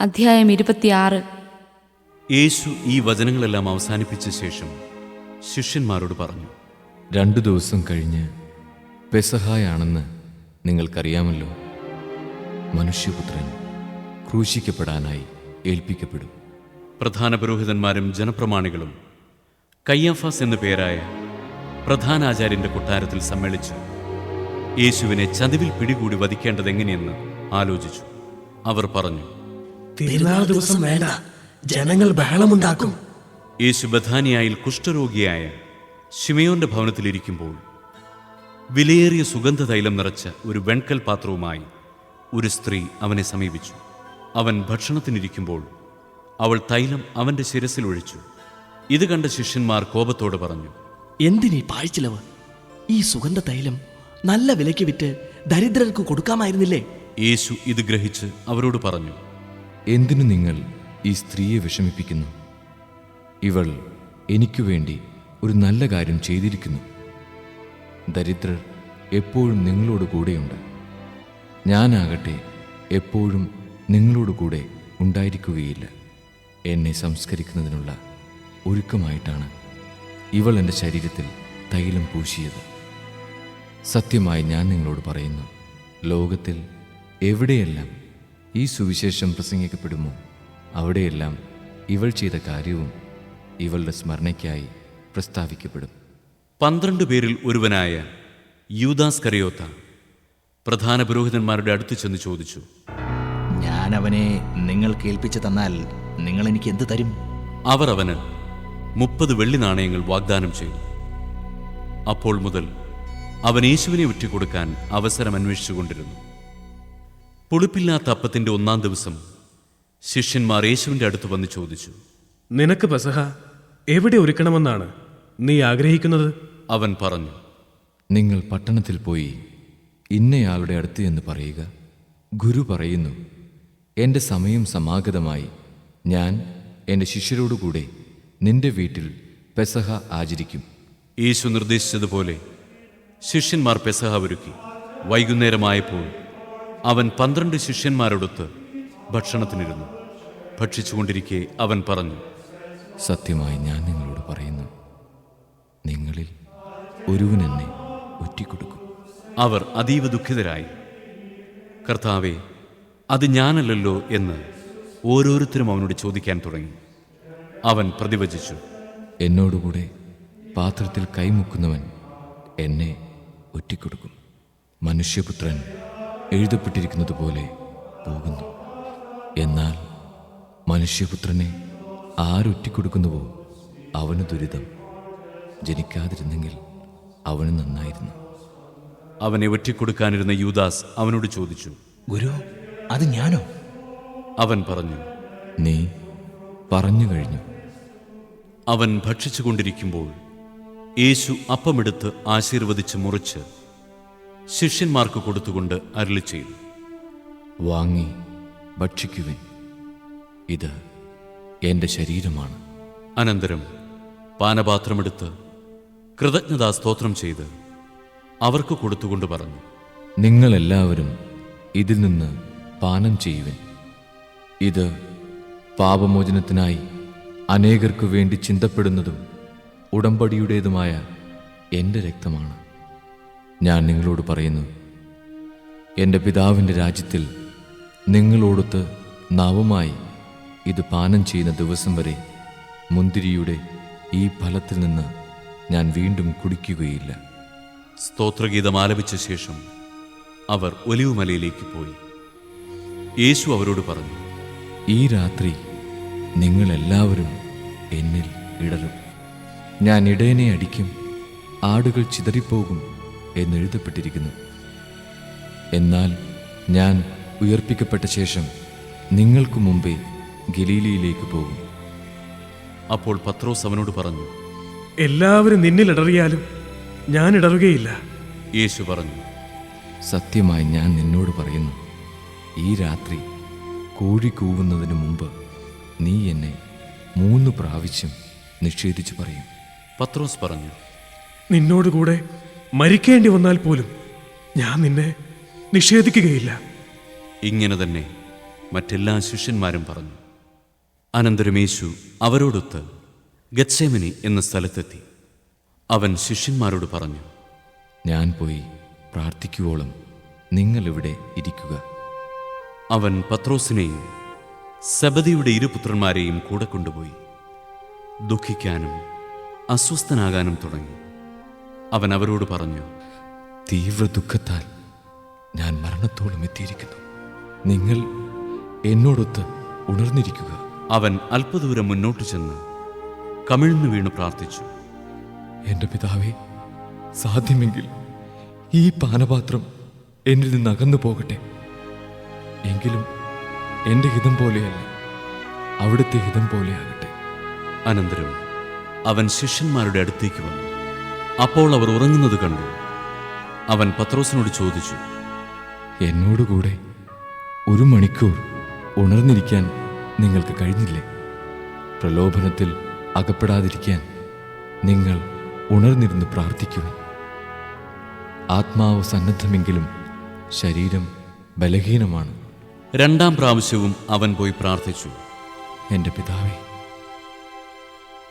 അധ്യായം ഇരുപത്തിയാറ്. യേശു ഈ വചനങ്ങളെല്ലാം അവസാനിപ്പിച്ച ശേഷം ശിഷ്യന്മാരോട് പറഞ്ഞു രണ്ടു ദിവസം കഴിഞ്ഞ് പെസഹായാണെന്ന് നിങ്ങൾക്കറിയാമല്ലോ. മനുഷ്യപുത്രൻ ക്രൂശിക്കപ്പെടാനായി ഏൽപ്പിക്കപ്പെടും. പ്രധാന പുരോഹിതന്മാരും ജനപ്രമാണികളും കയ്യാഫാസ് എന്നു പേരായ പ്രധാനാചാര്യന്റെ കൊട്ടാരത്തിൽ സമ്മേളിച്ച് യേശുവിനെ ചതിവിൽ പിടികൂടി വധിക്കേണ്ടതെങ്ങനെയെന്ന് ആലോചിച്ചു. അവർ പറഞ്ഞു തിരുനാൾ ദിവസം വേണ്ട. ജനങ്ങൾ ബഹളമുണ്ടാക്കും. യേശു ബഥാനിയായിൽ കുഷ്ഠരോഗിയായ ശിമയോന്റെ ഭവനത്തിലിരിക്കുമ്പോൾ വിലയേറിയ സുഗന്ധ തൈലം നിറച്ച ഒരു വെൺകൽ പാത്രവുമായി ഒരു സ്ത്രീ അവനെ സമീപിച്ചു. അവൻ ഭക്ഷണത്തിനിരിക്കുമ്പോൾ അവൾ തൈലം അവന്റെ ശിരസിൽ ഒഴിച്ചു. ഇത് കണ്ട ശിഷ്യന്മാർ കോപത്തോട് പറഞ്ഞു എന്തിനീ പാഴ്ചിലവ്? ഈ സുഗന്ധ തൈലം നല്ല വിലയ്ക്ക് വിറ്റ് ദരിദ്രർക്ക് കൊടുക്കാമായിരുന്നില്ലേ? യേശു ഇത് ഗ്രഹിച്ച് അവരോട് പറഞ്ഞു എന്തിനു നിങ്ങൾ ഈ സ്ത്രീയെ വിഷമിപ്പിക്കുന്നു? ഇവൾ എനിക്കു വേണ്ടി ഒരു നല്ല കാര്യം ചെയ്തിരിക്കുന്നു. ദരിദ്രർ എപ്പോഴും നിങ്ങളോട് കൂടെയുണ്ട്. ഞാനാകട്ടെ എപ്പോഴും നിങ്ങളോട് കൂടെ ഉണ്ടായിരിക്കുകയില്ല. എന്നെ സംസ്കരിക്കുന്നതിനുള്ള ഒരുക്കമായിട്ടാണ് ഇവൾ എന്റെ ശരീരത്തിൽ തൈലം പൂശിയത്. സത്യമായി ഞാൻ നിങ്ങളോട് പറയുന്നു ലോകത്തിൽ എവിടെയെല്ലാം ഈ സുവിശേഷം പ്രസംഗിക്കപ്പെടുമോ? അവിടെയെല്ലാം ഇവൾ ചെയ്ത കാര്യവും ഇവളുടെ സ്മരണയ്ക്കായി പ്രസ്താവിക്കപ്പെടും. പന്ത്രണ്ട് പേരിൽ ഒരുവനായ യൂദാസ് കരയോത്ത പ്രധാന പുരോഹിതന്മാരുടെ അടുത്ത് ചെന്ന് ചോദിച്ചു ഞാൻ അവനെ നിങ്ങൾ കേൾപ്പിച്ചു തന്നാൽ നിങ്ങൾ എനിക്ക് എന്ത് തരും? അവർ അവന് മുപ്പത് വെള്ളി നാണയങ്ങൾ വാഗ്ദാനം ചെയ്തു. അപ്പോൾ മുതൽ അവൻ യേശുവിനെ ഒറ്റിക്കൊടുക്കാൻ അവസരം അന്വേഷിച്ചുകൊണ്ടിരുന്നു. പുളിപ്പില്ലാത്ത അപ്പത്തിന്റെ ഒന്നാം ദിവസം ശിഷ്യന്മാർ യേശുവിന്റെ അടുത്ത് വന്ന് ചോദിച്ചു നിനക്ക് പെസഹ എവിടെ ഒരുക്കണമെന്നാണ് നീ ആഗ്രഹിക്കുന്നത്? അവൻ പറഞ്ഞു നിങ്ങൾ പട്ടണത്തിൽ പോയി ഇന്നയാളുടെ അടുത്ത് എന്ന് പറയുക. ഗുരു പറയുന്നു എന്റെ സമയം സമാഗതമായി. ഞാൻ എന്റെ ശിഷ്യരോടുകൂടെ നിന്റെ വീട്ടിൽ പെസഹ ആചരിക്കും. യേശു നിർദ്ദേശിച്ചതുപോലെ ശിഷ്യന്മാർ പെസഹ ഒരുക്കി. വൈകുന്നേരമായപ്പോൾ അവൻ പന്ത്രണ്ട് ശിഷ്യന്മാരോടൊത്ത് ഭക്ഷണത്തിനിരുന്നു. ഭക്ഷിച്ചുകൊണ്ടിരിക്കെ അവൻ പറഞ്ഞു സത്യമായി ഞാൻ നിങ്ങളോട് പറയുന്നു നിങ്ങളിൽ ഒരുവൻ എന്നെ ഒറ്റിക്കൊടുക്കും. അവർ അതീവ ദുഃഖിതരായി. കർത്താവെ അത് ഞാനല്ലല്ലോ എന്ന് ഓരോരുത്തരും അവനോട് ചോദിക്കാൻ തുടങ്ങി. അവൻ പ്രതിവചിച്ചു എന്നോടുകൂടെ പാത്രത്തിൽ കൈമുക്കുന്നവൻ എന്നെ ഒറ്റിക്കൊടുക്കും. മനുഷ്യപുത്രൻ എഴുതപ്പെട്ടിരിക്കുന്നത് പോലെ പോകുന്നു. എന്നാൽ മനുഷ്യപുത്രനെ ആരൊറ്റിക്കൊടുക്കുന്നുവോ അവന് ദുരിതം. ജനിക്കാതിരുന്നെങ്കിൽ അവന് നന്നായിരുന്നു. അവനെ ഒറ്റിക്കൊടുക്കാനിരുന്ന യൂദാസ് അവനോട് ചോദിച്ചു ഗുരു അത് ഞാനോ? അവൻ പറഞ്ഞു നീ പറഞ്ഞു കഴിഞ്ഞു. അവൻ ഭക്ഷിച്ചുകൊണ്ടിരിക്കുമ്പോൾ യേശു അപ്പമെടുത്ത് ആശീർവദിച്ച് മുറിച്ച് ശിഷ്യന്മാർക്ക് കൊടുത്തുകൊണ്ട് അരുളി ചെയ്തു. വാങ്ങി ഭക്ഷിക്കുവിൻ. ഇത് എന്റെ ശരീരമാണ്. അനന്തരം പാനപാത്രമെടുത്ത് കൃതജ്ഞതാ സ്തോത്രം ചെയ്ത് അവർക്ക് കൊടുത്തുകൊണ്ട് പറഞ്ഞു. നിങ്ങളെല്ലാവരും ഇതിൽ നിന്ന് പാനം ചെയ്യുവിൻ. ഇത് പാപമോചനത്തിനായി അനേകർക്കു വേണ്ടി ചിന്തപ്പെടുന്നതും ഉടമ്പടിയുടേതുമായ എന്റെ രക്തമാണ്. ഞാൻ നിങ്ങളോട് പറയുന്നു എന്റെ പിതാവിന്റെ രാജ്യത്തിൽ നിങ്ങളോടൊത്ത് നാവുമായി ഇത് പാനം ചെയ്യുന്ന ദിവസം വരെ മുന്തിരിയുടെ ഈ ഫലത്തിൽ നിന്ന് ഞാൻ വീണ്ടും കുടിക്കുകയില്ല. സ്തോത്രഗീതം ആലപിച്ച ശേഷം അവർ ഒലിവുമലയിലേക്ക് പോയി. യേശു അവരോട് പറഞ്ഞു ഈ രാത്രി നിങ്ങളെല്ലാവരും എന്നിൽ ഇടരും. ഞാൻ ഇടയനെ അടിക്കും ആടുകൾ ചിതറിപ്പോകും എന്നെഴുതപ്പെട്ടിരിക്കുന്നു. എന്നാൽ ഞാൻ ഉയർപ്പിക്കപ്പെട്ട ശേഷം നിങ്ങൾക്കു മുമ്പേ ഗലീലിയിലേക്ക് പോകും. അപ്പോൾ പത്രോസ് അവനോട് പറഞ്ഞു എല്ലാവരും നിന്നിൽ ഇടറിയാലും ഞാൻ ഇടറുകയില്ല. യേശു പറഞ്ഞു സത്യമായി ഞാൻ നിന്നോട് പറയുന്നു ഈ രാത്രി കോഴി കൂവുന്നതിന് മുമ്പ് നീ എന്നെ മൂന്ന് പ്രാവശ്യം നിഷേധിച്ചു പറയും. പത്രോസ് പറഞ്ഞു നിന്നോടുകൂടെ മരിക്കേണ്ടി വന്നാൽ പോലും ഞാൻ നിന്നെ നിഷേധിക്കുകയില്ല. ഇങ്ങനെ തന്നെ മറ്റെല്ലാ ശിഷ്യന്മാരും പറഞ്ഞു അനന്തരം യേശു അവരോടൊത്ത് ഗത്സേമനി എന്ന സ്ഥലത്തെത്തി. അവൻ ശിഷ്യന്മാരോട് പറഞ്ഞു ഞാൻ പോയി പ്രാർത്ഥിക്കുവോളം നിങ്ങളിവിടെ ഇരിക്കുക. അവൻ പത്രോസിനെയും സബദിയുടെ ഇരുപുത്രന്മാരെയും കൂടെ കൊണ്ടുപോയി. ദുഃഖിക്കാനും അസ്വസ്ഥനാകാനും തുടങ്ങി. അവൻ അവരോട് പറഞ്ഞു തീവ്ര ദുഃഖത്താൽ ഞാൻ മരണത്തോളം എത്തിയിരിക്കുന്നു. നിങ്ങൾ എന്നോടൊത്ത് ഉണർന്നിരിക്കുക. അവൻ അല്പദൂരം മുന്നോട്ട് ചെന്ന് കമിഴ്ന്നു വീണ് പ്രാർത്ഥിച്ചു. എന്റെ പിതാവേ സാധ്യമെങ്കിൽ ഈ പാനപാത്രം എന്നിൽ നിന്ന് അകന്നു പോകട്ടെ. എങ്കിലും എന്റെ ഹിതം പോലെയല്ല അവിടുത്തെ ഹിതം പോലെയാകട്ടെ. അനന്തരം അവൻ ശിഷ്യന്മാരുടെ അടുത്തേക്ക് വന്നു. അപ്പോൾ അവർ ഉറങ്ങുന്നത് കണ്ടു. അവൻ പത്രോസിനോട് ചോദിച്ചു എന്നോടുകൂടെ ഒരു മണിക്കൂർ ഉണർന്നിരിക്കാൻ നിങ്ങൾക്ക് കഴിഞ്ഞില്ലേ? പ്രലോഭനത്തിൽ അകപ്പെടാതിരിക്കാൻ നിങ്ങൾ ഉണർന്നിരുന്ന് പ്രാർത്ഥിക്കുവാൻ. ആത്മാവ് സന്നദ്ധമെങ്കിലും ശരീരം ബലഹീനമാണ്. രണ്ടാം പ്രാവശ്യവും അവൻ പോയി പ്രാർത്ഥിച്ചു. എന്റെ പിതാവേ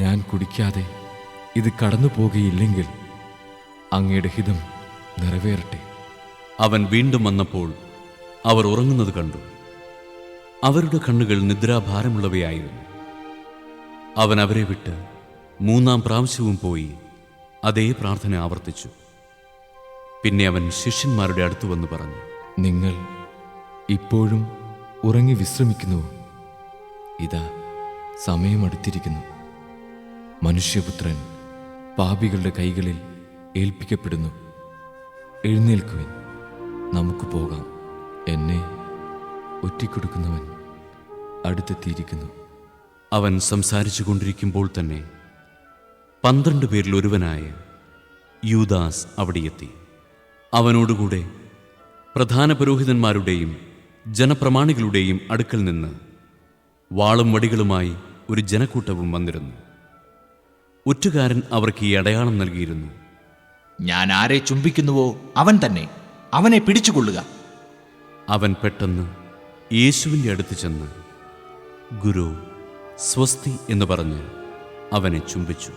ഞാൻ കുടിക്കാതെ ഇത് കടന്നു പോകുകയില്ലെങ്കിൽ അങ്ങയുടെ ഹിതം നിറവേറട്ടെ. അവൻ വീണ്ടും വന്നപ്പോൾ അവർ ഉറങ്ങുന്നത് കണ്ടു. അവരുടെ കണ്ണുകൾ നിദ്രാഭാരമുള്ളവയായിരുന്നു. അവൻ അവരെ വിട്ട് മൂന്നാം പ്രാവശ്യവും പോയി അതേ പ്രാർത്ഥന ആവർത്തിച്ചു. പിന്നെ അവൻ ശിഷ്യന്മാരുടെ അടുത്ത് വന്ന് പറഞ്ഞു നിങ്ങൾ ഇപ്പോഴും ഉറങ്ങി വിശ്രമിക്കുന്നു. ഇതാ സമയമടുത്തിരിക്കുന്നു മനുഷ്യപുത്രൻ പാപികളുടെ കൈകളിൽ ഏൽപ്പിക്കപ്പെടുന്നു. എഴുന്നേൽക്കുവിൻ. നമുക്ക് പോകാം. എന്നെ ഒറ്റിക്കൊടുക്കുന്നവൻ അടുത്തെത്തിയിരിക്കുന്നു. അവൻ സംസാരിച്ചു കൊണ്ടിരിക്കുമ്പോൾ തന്നെ പന്ത്രണ്ട് പേരിൽ ഒരുവനായ യൂദാസ് അവിടെയെത്തി. അവനോടുകൂടെ പ്രധാന പുരോഹിതന്മാരുടെയും ജനപ്രമാണികളുടെയും അടുക്കൽ നിന്ന് വാളും വടികളുമായി ഒരു ജനക്കൂട്ടവും വന്നിരുന്നു. ഒറ്റുകാരൻ അവർക്ക് ഈ അടയാളം നൽകിയിരുന്നു. ഞാൻ ആരെ ചുംബിക്കുന്നുവോ അവൻ തന്നെ. അവനെ പിടിച്ചുകൊള്ളുക. അവൻ പെട്ടെന്ന് യേശുവിന്റെ അടുത്ത് ചെന്ന് ഗുരു സ്വസ്തി എന്ന് പറഞ്ഞ് അവനെ ചുംബിച്ചു.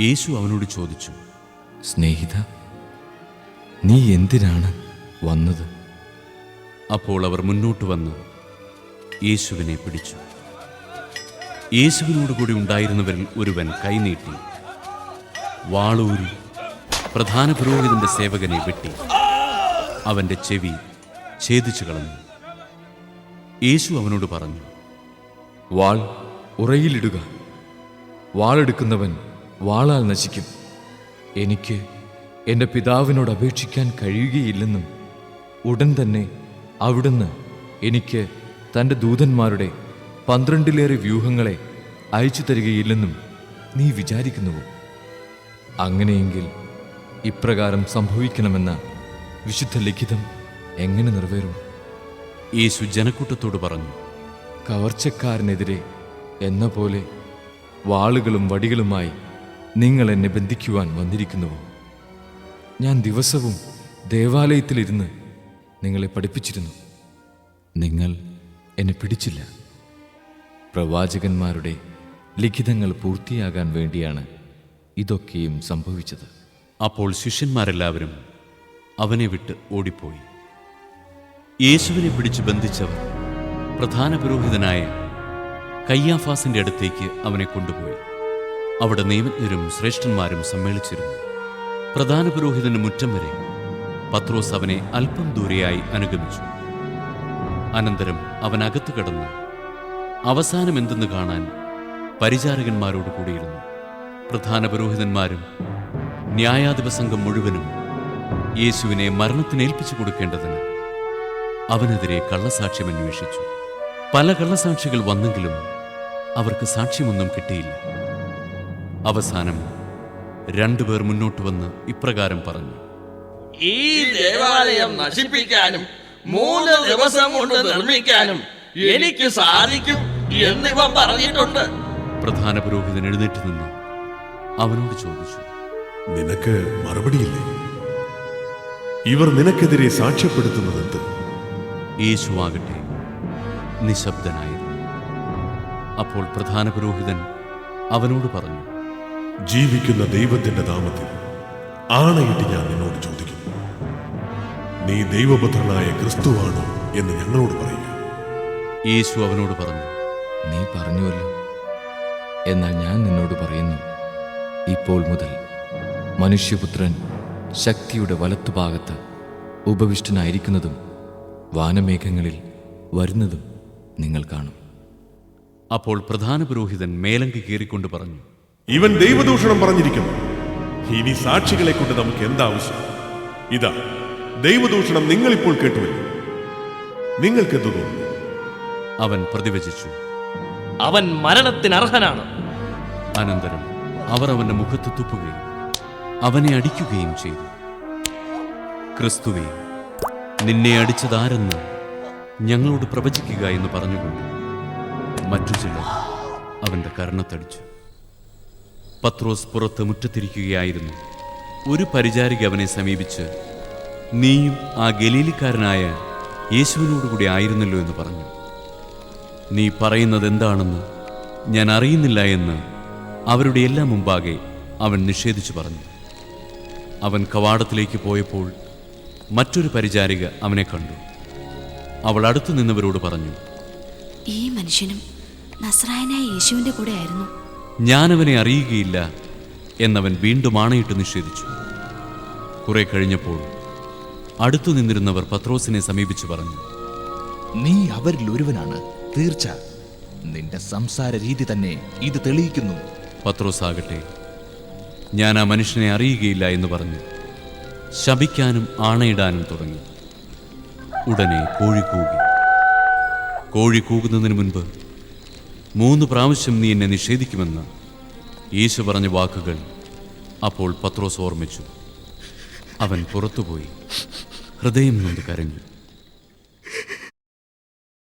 യേശു അവനോട് ചോദിച്ചു സ്നേഹിത നീ എന്തിനാണ് വന്നത്? അപ്പോൾ അവർ മുന്നോട്ട് വന്ന് യേശുവിനെ പിടിച്ചു. യേശുവിനോട് കൂടി ഉണ്ടായിരുന്നവരിൽ ഒരുവൻ കൈനീട്ടി. വാളൂരി പ്രധാന പുരോഹിതന്റെ സേവകനെ വെട്ടി. അവന്റെ ചെവി ഛേദിച്ചു കളഞ്ഞു. യേശു അവനോട് പറഞ്ഞു വാൾ ഉറയിലിടുക. വാളെടുക്കുന്നവൻ വാളാൽ നശിക്കും. എനിക്ക് എന്റെ പിതാവിനോട് അപേക്ഷിക്കാൻ കഴിയുകയില്ലെന്നും ഉടൻ തന്നെ അവിടുന്ന് എനിക്ക് തന്റെ ദൂതന്മാരുടെ പന്ത്രണ്ടിലേറെ വ്യൂഹങ്ങളെ അയച്ചു തരികയില്ലെന്നും നീ വിചാരിക്കുന്നുവോ? അങ്ങനെയെങ്കിൽ ഇപ്രകാരം സംഭവിക്കണമെന്ന വിശുദ്ധ ലിഖിതം എങ്ങനെ നിറവേറും? യേശു ജനക്കൂട്ടത്തോട് പറഞ്ഞു കവർച്ചക്കാരനെതിരെ എന്ന പോലെ വാളുകളും വടികളുമായി നിങ്ങൾ എന്നെ ബന്ധിക്കുവാൻ വന്നിരിക്കുന്നുവോ? ഞാൻ ദിവസവും ദേവാലയത്തിലിരുന്ന് നിങ്ങളെ പഠിപ്പിച്ചിരുന്നു. നിങ്ങൾ എന്നെ പിടിച്ചില്ല. പ്രവാചകന്മാരുടെ ലിഖിതങ്ങൾ പൂർത്തിയാകാൻ വേണ്ടിയാണ് ഇതൊക്കെയും സംഭവിച്ചത്. അപ്പോൾ ശിഷ്യന്മാരെല്ലാവരും അവനെ വിട്ട് ഓടിപ്പോയി. യേശുവിനെ പിടിച്ച് ബന്ധിച്ചവർ പ്രധാന പുരോഹിതനായ കയ്യാഫാസിന്റെ അടുത്തേക്ക് അവനെ കൊണ്ടുപോയി. അവിടെ നിയമജ്ഞരും ശ്രേഷ്ഠന്മാരും സമ്മേളിച്ചിരുന്നു. പ്രധാന പുരോഹിതന് മുറ്റം വരെ പത്രോസ് അവനെ അല്പം ദൂരെയായി അനുഗമിച്ചു. അനന്തരം അവൻ കടന്നു കടന്ന് അവസാനം എന്തെന്ന് കാണാൻ പരിചാരകന്മാരോട് കൂടിയിരുന്നു. പ്രധാന പുരോഹിതന്മാരും ന്യായാധിപ സംഘം മുഴുവനും യേശുവിനെ മരണത്തിന് ഏൽപ്പിച്ചു കൊടുക്കേണ്ടതിന് അവനെതിരെ കള്ളസാക്ഷ്യം അന്വേഷിച്ചു. പല കള്ളസാക്ഷികൾ വന്നെങ്കിലും അവർക്ക് സാക്ഷ്യമൊന്നും കിട്ടിയില്ല. അവസാനം രണ്ടുപേർ മുന്നോട്ട് വന്ന് ഇപ്രകാരം പറഞ്ഞു. ഈ ദേവാലയം നശിപ്പിക്കാനും മൂന്ന് ദിവസം കൊണ്ട് നിർമ്മിക്കാനും എനിക്ക് സാധിക്കും. എന്നിവ പറഞ്ഞിട്ടുണ്ട്. പ്രധാന പുരോഹിതൻ എഴുന്നേറ്റ് നിന്ന്. അവനോട് ചോദിച്ചു നിനക്ക് മറുപടിയില്ലേ? ഇവർ നിനക്കെതിരെ സാക്ഷ്യപ്പെടുത്തുന്നത് സാക്ഷ്യപ്പെടുത്തുന്നതെന്ത്? യേശുവാകട്ടെ നിശബ്ദനായിരുന്നു. അപ്പോൾ പ്രധാന പുരോഹിതൻ അവനോട് പറഞ്ഞു ജീവിക്കുന്ന ദൈവത്തിന്റെ നാമത്തിൽ ആണയിട്ട് ഞാൻ നിന്നോട് ചോദിക്കുന്നു നീ ദൈവപുത്രനായ ക്രിസ്തുവാണോ എന്ന് ഞങ്ങളോട് പറയുക. യേശു അവനോട് പറഞ്ഞു നീ പറഞ്ഞുവല്ലോ. എന്നാൽ ഞാൻ നിന്നോട് പറയുന്നു ഇപ്പോൾ മുതൽ മനുഷ്യപുത്രൻ ശക്തിയുടെ വലത്തുഭാഗത്ത് ഉപവിഷ്ടനായിരിക്കുന്നതും വാനമേഘങ്ങളിൽ വരുന്നതും നിങ്ങൾ കാണും. അപ്പോൾ പ്രധാന പുരോഹിതൻ മേലങ്കി കീറിക്കൊണ്ട് പറഞ്ഞു ഇവൻ ദൈവദൂഷണം പറഞ്ഞിരിക്കുന്നു. ഇനി സാക്ഷികളെ കൊണ്ട് നമുക്ക് എന്താവശ്യം? ഇതാ ദൈവദൂഷണം നിങ്ങളിപ്പോൾ കേട്ടുവല്ലോ. നിങ്ങൾക്ക് എന്തു തോന്നുന്നു? അവൻ പ്രതിവചിച്ചു അവൻ മരണത്തിന് അർഹനാണ്. അനന്തരം അവർ അവന്റെ മുഖത്ത് തുപ്പുകയും അവനെ അടിക്കുകയും ചെയ്തു. ക്രിസ്തുവെ നിന്നെ അടിച്ചതാരെന്ന് ഞങ്ങളോട് പ്രവചിക്കുക എന്ന് പറഞ്ഞുകൊണ്ട് മറ്റു ചിലർ അവന്റെ കരണത്തടിച്ചു. പത്രോസ് പുറത്ത് മുറ്റത്തിരിക്കുകയായിരുന്നു. ഒരു പരിചാരിക അവനെ സമീപിച്ച് നീയും ആ ഗലീലിക്കാരനായ യേശുവിനോടുകൂടി ആയിരുന്നല്ലോ എന്ന് പറഞ്ഞു. നീ പറയുന്നത് എന്താണെന്ന് ഞാൻ അറിയുന്നില്ല എന്ന് അവരുടെ എല്ലാം മുമ്പാകെ അവൻ നിഷേധിച്ചു പറഞ്ഞു. അവൻ കവാടത്തിലേക്ക് പോയപ്പോൾ മറ്റൊരു പരിചാരിക അവനെ കണ്ടു. അവൾ അടുത്തു നിന്നവരോട് പറഞ്ഞു ഈ മനുഷ്യനും നസ്രായനായ യേശുവിന്റെ കൂടെ ആയിരുന്നു ഞാനവനെ അറിയുകയില്ല എന്നവൻ വീണ്ടും ആണയിട്ട് നിഷേധിച്ചു. കുറെ കഴിഞ്ഞപ്പോൾ അടുത്തു നിന്നിരുന്നവർ പത്രോസിനെ സമീപിച്ചു പറഞ്ഞു നീ അവരിൽ ഒരുവനാണ്. തീർച്ച. നിന്റെ സംസാര രീതി തന്നെ ഇത് തെളിയിക്കുന്നു. പത്രോസാകട്ടെ ഞാൻ ആ മനുഷ്യനെ അറിയുകയില്ല എന്ന് പറഞ്ഞു ശപിക്കാനും ആണയിടാനും തുടങ്ങി. ഉടനെ കോഴി കൂകി. കോഴി കൂകുന്നതിന് മുൻപ് മൂന്ന് പ്രാവശ്യം നീ എന്നെ നിഷേധിക്കുമെന്ന് യേശു പറഞ്ഞ വാക്കുകൾ അപ്പോൾ പത്രോസ് ഓർമ്മിച്ചു. അവൻ പുറത്തുപോയി. ഹൃദയം നൊന്ന് കരഞ്ഞു.